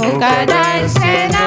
ಮುಖ ದರ್ಶನ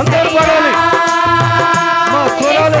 అందరూ పాడాలి. మా స్వరాలు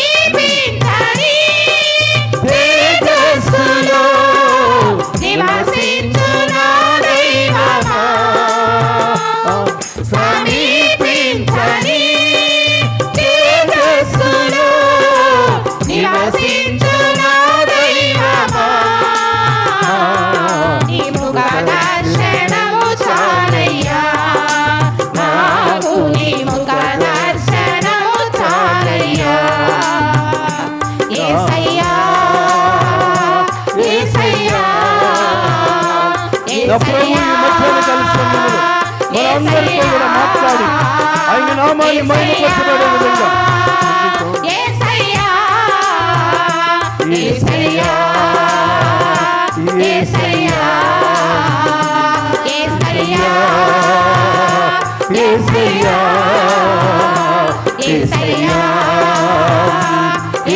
ప్రభు ఈ మధ్యన కలిసి మనందరితో కూడా మాట్లాడి ఆయన నామాన్ని మహిమపరచబడే విధంగా. ఏసయ్యా ఏసయ్యా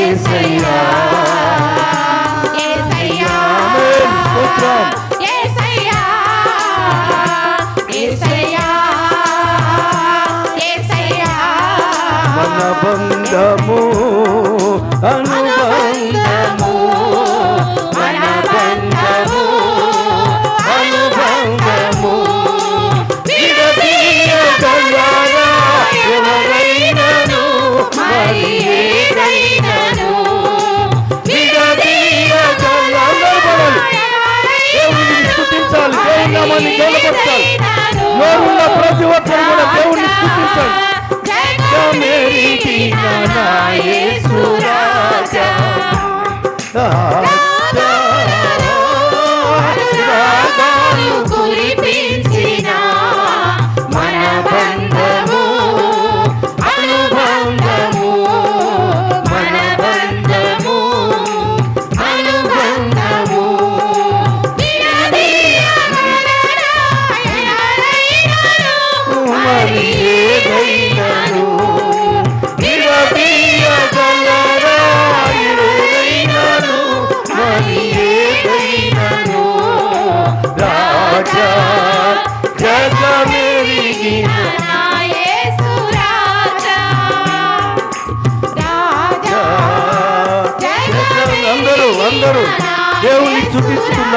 ఏసయ్యా. బంధము అనుబంధము అనుబంధము. అనుబంధము ఎవరైనను ప్రతి ఒక్కరు కూడా దేవుణ్ణి స్థుతించాలి. జగమెరిగిన నా యేసు రాజా. రాజా, రాగాలు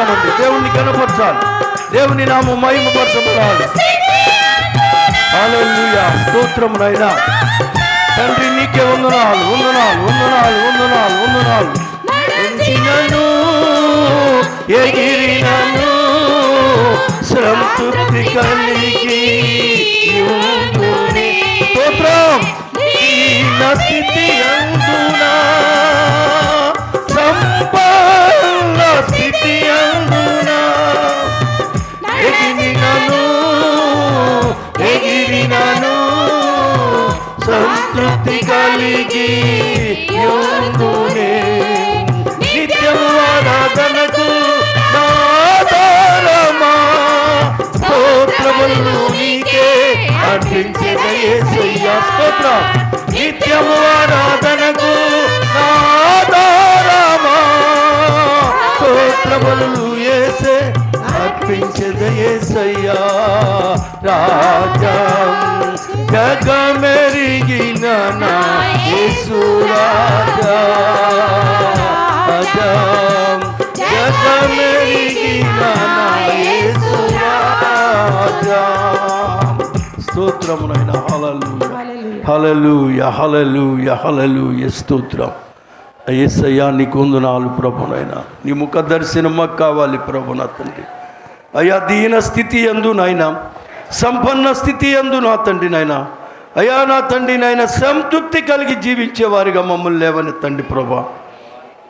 చుట్టించుకుందామండి దేవుణ్ణి కనపరచాలి. దేవుని నాము మహిమపరచబడాలి. హల్లెలూయా. స్తోత్రం నైనా తండ్రి నీకే వందనాలు వందనాలు వందనాలు వందనాలు వందనాలు. ఉంచినను ఎగిరినను సంతృప్తి కలిగి స్తోత్రం. దీన స్థితి అందునా? సంపన్న స్థితి కలిగి యోగునే నిత్యం ఆరాధనకు నాదారమా స్తోత్రములు నీకే అర్పించేదయ్యేసయ్యా స్తోత్రం. నిత్యము ఆరాధనకు నాదారమా స్తోత్రములు ఏసే అర్పించదయేసయ్యా రాజా జగమెరిగిన నా యేసు రాజా హలలు జగమెరిగిన యహలలు యేసు స్తోత్రం. అయ్యసయ్యా నీకు వందనాలు ప్రభునైనా. నీ ముఖ దర్శనం మాకు కావాలి ప్రభున తండ్రి. అయ్యా దీన స్థితి ఎందు నాయన సంపన్న స్థితి ఎందు నా తండ్రి నాయనా? అయ్యా నా తండ్రి నాయన సంతృప్తి కలిగి జీవించేవారిగా మమ్మల్ని లేవని తండ్రి ప్రభా.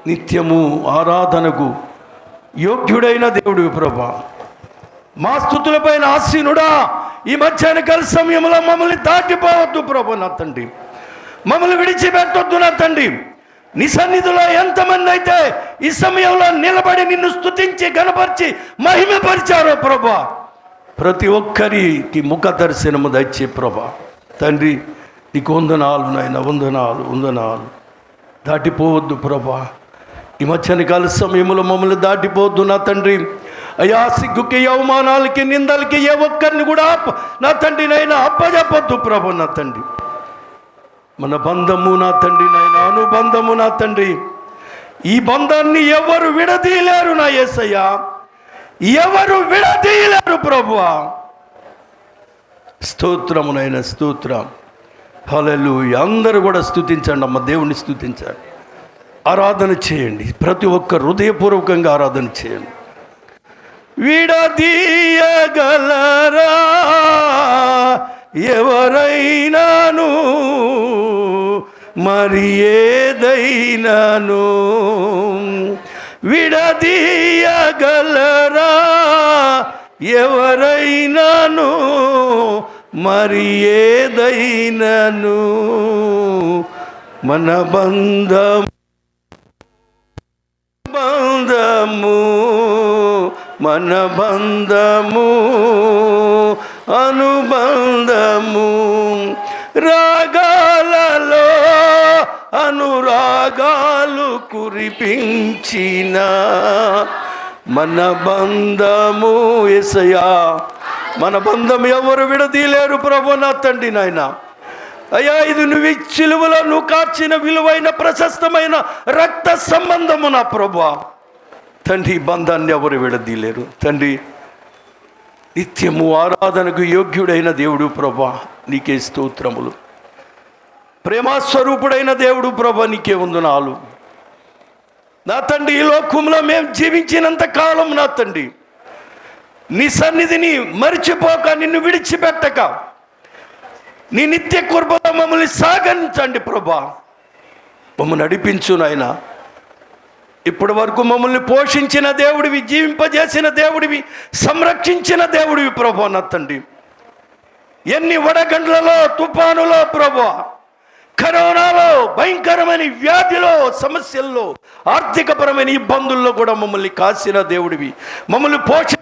నిత్యము ఆరాధనకు యోగ్యుడైన దేవుడు ప్రభా. మా స్థుతులపైన ఆసీనుడా ఈ మధ్యాహ్న కాల సమయంలో మమ్మల్ని దాటిపోవద్దు ప్రభు నా తండ్రి. మమ్మల్ని విడిచిపెట్టొద్దు నా తండ్రి. నీ సన్నిధిలో ఎంతమంది అయితే ఈ సమయంలో నిలబడి నిన్ను స్తుతించి గణపరిచి మహిమపరిచారో ప్రభా. ప్రతి ఒక్కరికి ముఖ దర్శనము దచ్చే ప్రభా. తండ్రి నీకు వందనాలు నాయన వందనాలు వందనాలు. దాటిపోవద్దు ప్రభా. ఈ మధ్యాహ్న కాల సమయంలో మమ్మల్ని దాటిపోవద్దు నా తండ్రి. అయ్యా సిగ్గుకి అవమానాలకి నిందలకి ఏ ఒక్కరిని కూడా నా తండ్రి నైనా అప్పజెప్పద్దు ప్రభు నా తండ్రి. మన బంధము నా తండ్రి నాయన అనుబంధము నా తండ్రి. ఈ బంధాన్ని ఎవరు విడదీయలేరు నా యేసయ్యా. ఎవరు విడదీయలేరు ప్రభువా స్తోత్రమునైన స్తోత్రం. హలలు అందరూ కూడా స్తుతించండి అమ్మ దేవుణ్ణి స్థుతించండి ఆరాధన చేయండి. ప్రతి ఒక్క హృదయపూర్వకంగా ఆరాధన చేయండి. విడదీయగలరా? ఎవరైనాను? మరి ఏదైనాను? విడదీయగలరా? ఎవరైనాను మరి ఏదైనాను? మన బంధం బంధము మన బంధము అనుబంధము. రాగాలలో అనురాగాలు కురిపించిన మన బంధము ఎసయా మన బంధం ఎవరు విడదీయలేరు ప్రభు నా తండ్రి నాయన. అయ్యా ఇది నువ్వు చిలువలో నువ్వు కార్చిన విలువైన ప్రశస్తమైన రక్త సంబంధము నా ప్రభు. తండ్రి బంధాన్ని ఎవరు విడదీయలేరు తండ్రి నిత్యము ఆరాధనకు యోగ్యుడైన దేవుడు ప్రభా నీకే స్తోత్రములు. ప్రేమాస్వరూపుడైన దేవుడు ప్రభ నీకే వందనాలు. నా తండ్రి ఈ లోకంలో మేము జీవించినంత కాలం నా తండ్రి. నీ సన్నిధిని మరిచిపోక నిన్ను విడిచిపెట్టక. నీ నిత్య కృపలో మమ్మల్ని సాగించండి ప్రభా. మమ్మల్ని నడిపించు నాయన. ఇప్పటి వరకు మమ్మల్ని పోషించిన దేవుడివి జీవింపజేసిన దేవుడివి సంరక్షించిన దేవుడివి ప్రభా నా తండ్రి. ఎన్ని వడగండ్లలో తుఫానులో ప్రభా. కరోనాలో భయంకరమైన వ్యాధిలో సమస్యల్లో ఆర్థికపరమైన ఇబ్బందుల్లో కూడా మమ్మల్ని కాసిన దేవుడివి. మమ్మల్ని పోషణ